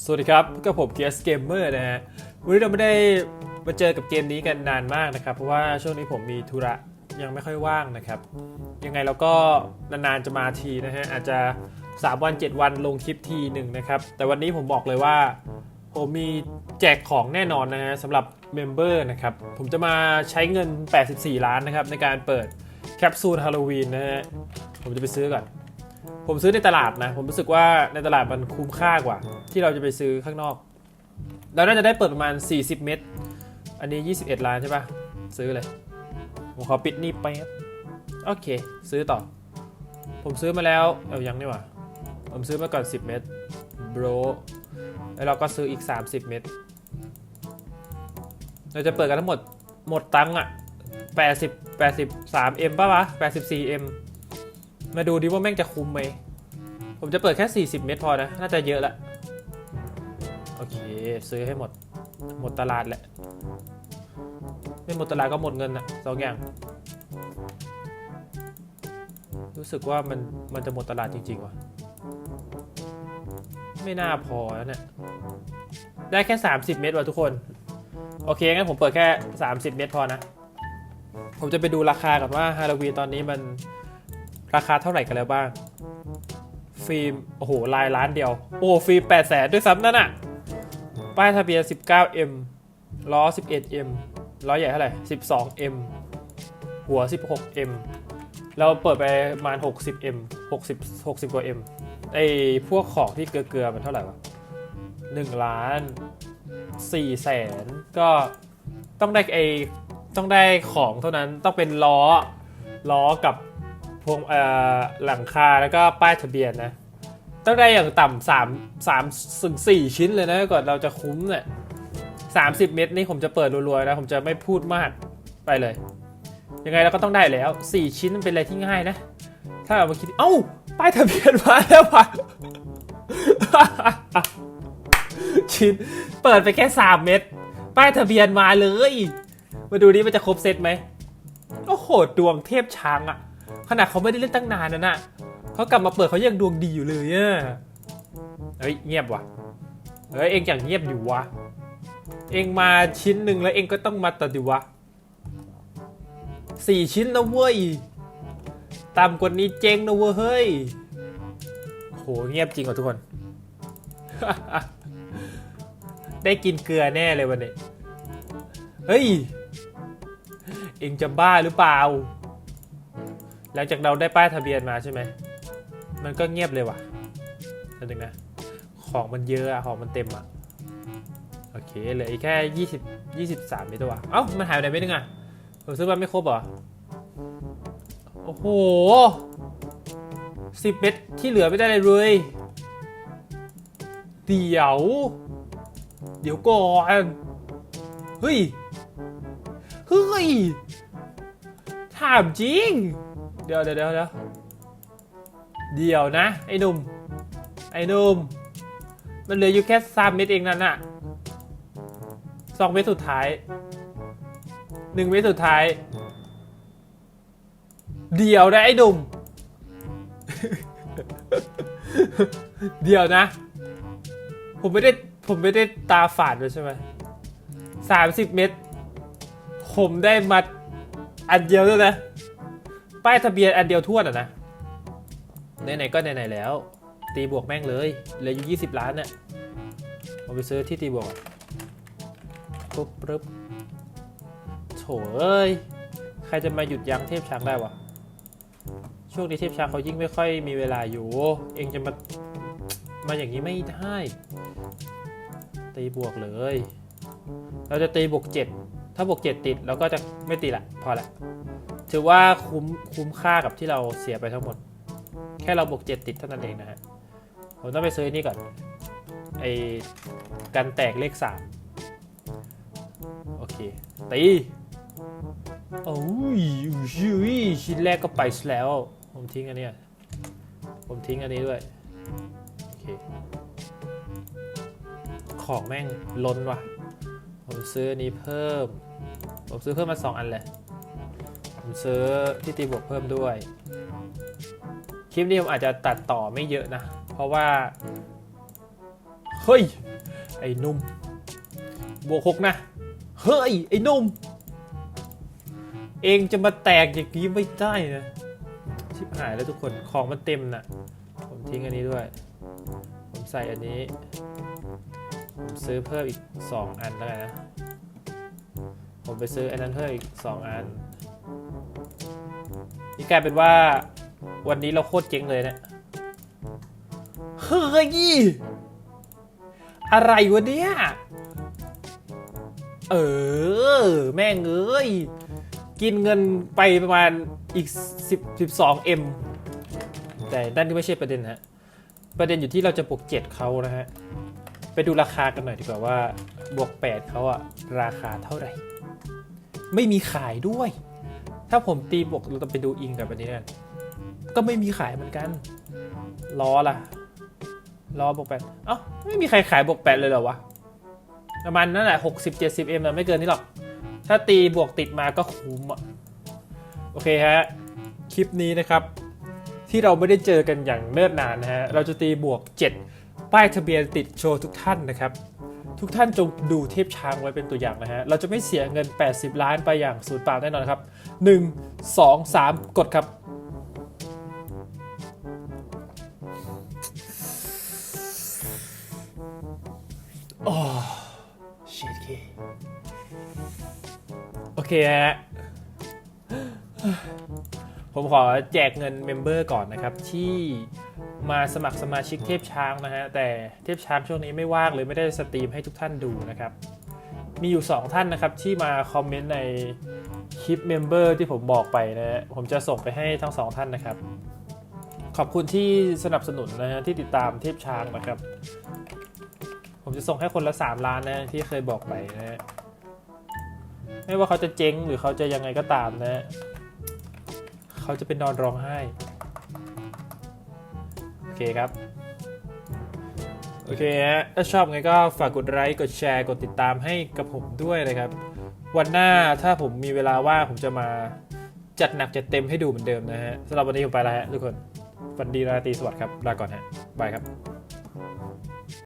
สวัสดีครับกับผมเกียร์เกมเมอร์นะฮะ วันนี้เราไม่ได้มาเจอกับเกมนี้กันนานมากนะครับ เพราะว่าช่วงนี้ผมมีธุระยังไม่ค่อยว่างนะครับ ยังไงเราก็นานๆจะมาทีนะฮะ อาจจะ 3 วัน 7 วันลงคลิปทีหนึ่งนะครับ แต่วันนี้ผมบอกเลยว่า ผมมีแจกของแน่นอนนะฮะสำหรับเมมเบอร์นะครับ ผมจะมาใช้เงิน 84 ล้านนะครับในการเปิดแคปซูลฮาโลวีนนะฮะ ผมจะไปซื้อก่อน ผมซื้อในตลาดนะ ผมรู้สึกว่าในตลาดมันคุ้มค่ากว่า ที่เราจะไปซื้อข้างนอก เราน่าจะได้เปิดประมาณ 40 เม็ดอันนี้ 21 ล้านใช่ปะซื้อเลย ผมขอปิดหนี่ไปโอเค ซื้อต่อ ผมซื้อมาแล้วเอายังนี่หว่า ผมซื้อมาก่อน 10 เม็ดโบรแล้วเราก็ซื้ออีก 30 เม็ดเราจะเปิดกันทั้งหมดหมดตังค์อะ80 83 M ป่ะวะ84 M มาดูดิว่าแม่งจะคุ้มไหม ผมจะเปิดแค่ 40 เม็ดพอนะ น่าจะเยอะละ โอเค ซื้อให้หมด หมดตลาดแหละ ไม่หมดตลาดก็หมดเงินอะสองอย่าง รู้สึกว่ามันมันจะหมดตลาดจริง ๆ ว่ะ ไม่น่าพอแล้วเนี่ย ได้แค่ 30 เม็ดว่ะทุกคน โอเค งั้นผมเปิดแค่ 30 เม็ดพอนะ ผมจะไปดูราคาก่อนว่าฮาโลวีนตอนนี้มัน ราคาเท่าไหร่กันแล้วบ้าง ฟิล์ม โอ้โห ลายล้านเดียว โอ้ ฟิล์ม8แสนด้วยซ้ำนั่นอะป้ายทะเบียน 19M ล้อ 11M ล้อใหญ่เท่าไหร่ 12M หัว 16M เราเปิดไปประมาณ 60M 60 60 กว่า M ไอพวกของที่เกลือๆมันเท่าไหร่วะ1ล้าน4แสนก็ต้องได้ไอต้องได้ของเท่านั้นต้องเป็นล้อล้อกับ พวงเอ่อหลังคาแล้วก็ป้ายทะเบียนนะต้องได้อย่างต่ำสามสามถึงสี่ชิ้นเลยนะก่อนเราจะคุ้มเนี่ยสามสิบเม็ดนี่ผมจะเปิดรัวๆนะผมจะไม่พูดมากไปเลย ยังไงเราก็ต้องได้แล้วสี่ชิ้นมันเป็นอะไรที่ง่ายนะ ถ้าเอามาคิดเอ้าป้ายทะเบียนมาแล้วว่ะชิ้นเปิดไปแค่สามเม็ดป้ายทะเบียนมาเลย มาดูนี่มันจะครบเซตไหมโอ้โหดวงเทพช้างอะ ขนาดเขาไม่ได้เล่นตั้งนานนะน่ะเขากลับมาเปิดเขายังดวงดีอยู่เลยอะเฮ้ยเงียบว่ะเฮ้ยเองอย่างเงียบอยู่วะ เองมาชิ้นหนึ่งแล้วเองก็ต้องมาตัดดิวะสี่ชิ้นนะเว้ยต่ำกว่านี้เจ๊งนะเว้ยเฮ้ยโหเงียบจริงว่ะทุกคน ได้กินเกลือแน่เลยวันนี้ เฮ้ย เองจะบ้าหรือเปล่า หลังจากเราได้ป้ายทะเบียนมาใช่ไหม มันก็เงียบเลยว่ะนั่นเองนะ ของมันเยอะอะของมันเต็มอะโอเคเหลืออีกแค่ยี่สิบยี่สิบสามเมตรว่ะเอ้า มันหายไปไหนไม่นึงอะผมซื้อมาไม่ครบเหรอ โอ้โหสิบเม็ดที่เหลือไม่ได้เลยเลย เดี๋ยว เดี๋ยวก่อน เฮ้ย เฮ้ย ถามจริง เดี๋ยวเดี๋ยวเดี๋ยวเดี๋ยวเดี๋ยวนะ ไอ้หนุ่ม ไอ้หนุ่ม มันเหลืออยู่แค่สามเม็ดเองนั่นน่ะสองเม็ดสุดท้ายหนึ่งเม็ดสุดท้าย เดี๋ยวนะไอ้หนุ่ม เดี๋ยวนะ ผมไม่ได้ผมไม่ได้ตาฝาดเลยใช่ไหมสามสิบเม็ดผมได้มาอันเดียวด้วยนะ ป้ายทะเบียนอันเดียวทั่วอะนะไหนๆก็ไหนๆแล้ว ตีบวกแม่งเลยเหลืออยู่ 20 ล้านเนี่ยเอาไปซื้อที่ตีบวกปุ๊บปึ๊บโถเอ้ยใครจะมาหยุดยั้งเทพช้างได้วะช่วงนี้เทพช้างเขายิ่งไม่ค่อยมีเวลาอยู่ เองจะมามาอย่างนี้ไม่ได้ตีบวกเลย เราจะตีบวก 7 ถ้าบวก 7 ติดเราก็จะไม่ตีละ พอละ ถือว่าคุ้มคุ้มค่ากับที่เราเสียไปทั้งหมด แค่เราบวกเจ็ดติดเท่านั้นเองนะฮะ ผมต้องไปซื้อนี่ก่อน ไอกันแตกเลขสามโอเค ตีโอ้ยอุ้ยชิ้นแรกก็ไปแล้ว ผมทิ้งอันนี้ผมทิ้งอันนี้ด้วย โอเค ของแม่งล้นว่ะ ผมซื้ออันนี้เพิ่ม ผมซื้อเพิ่มมาสองอันเลย ผมซื้อที่ตีบวกเพิ่มด้วย คลิปนี้ผมอาจจะตัดต่อไม่เยอะนะ เพราะว่า เฮ้ย ไอ้นุ่ม บวกหกนะ เฮ้ย ไอ้นุ่ม เองจะมาแตกอย่างนี้ไม่ได้นะ ชิบหายแล้วทุกคน ของมันเต็มน่ะ ผมทิ้งอันนี้ด้วย ผมใส่อันนี้ ผมซื้อเพิ่มอีก 2 อันแล้วกันนะ ผมไปซื้ออันนั้นเพิ่มอีก 2 อัน นี่กลายเป็นว่า วันนี้เราโคตรเจ๊งเลยเนะี่ยเฮ้ยอะไรวะเนี่ย เออ แม่งเอ้ย กินเงินไปประมาณอีก 10 12 M แต่นั่นก็ไม่ใช่ประเด็นฮะ ประเด็นอยู่ที่เราจะบวก 7เขานะฮะ ไปดูราคากันหน่อยดีกว่าว่า บวก 8เขาอะราคาเท่าไหร่ ไม่มีขายด้วย ถ้าผมตีบวกเราต้องไปดูอิงกับอันนี้กันก็ไม่มีขายเหมือนกันล้อล่ะล้อบวกแปดเอ้าไม่มีใครขายบวกแปดเลยเหรอวะประมาณนั่นแหละหกสิบเจ็ดสิบเอ็มไม่เกินนี้หรอก ถ้าตีบวกติดมาก็คุ้มอะโอเคฮะ คลิปนี้นะครับ ที่เราไม่ได้เจอกันอย่างเนิ่นนานนะฮะ เราจะตีบวก 7 ป้ายทะเบียนติดโชว์ทุกท่านนะครับ ทุกท่านจงดูเทพช้างไว้เป็นตัวอย่างนะฮะ เราจะไม่เสียเงิน 80 ล้านไปอย่างสูญเปล่าแน่นอนครับ 1 2 3 กดครับ โอ้ชิดเคโอเคฮะ ผมขอแจกเงินเมมเบอร์ก่อนนะครับที่ มาสมัครสมาชิกเทพช้างนะฮะแต่เทพช้างช่วงนี้ไม่ว่างเลยไม่ได้สตรีมให้ทุกท่านดูนะครับ มีอยู่ 2 ท่านนะครับที่มาคอมเมนต์ในคลิปเมมเบอร์ที่ผมบอกไปนะฮะผมจะส่งไปให้ทั้งสองท่านนะครับ ขอบคุณที่สนับสนุนนะฮะที่ติดตามเทพช้างนะครับ ผมจะส่งให้คนละ 3 ล้านนะที่เคยบอกไปนะฮะไม่ว่าเขาจะเจ๊งหรือเขาจะยังไงก็ตามนะฮะเขาจะเป็นนอนร้องไห้ อเคครับ โอเคฮะถ้าชอบไงก็ฝากกดไลค์กดแชร์กดติดตามให้กับผมด้วยนะครับ วันหน้าถ้าผมมีเวลาว่างผมจะมาจัดหนักจัดเต็มให้ดูเหมือนเดิมนะฮะสำหรับวันนี้ผมไปแล้วฮะทุกคนฝันดีราตรีสวัสดิ์ครับลาก่อนฮะบายครับ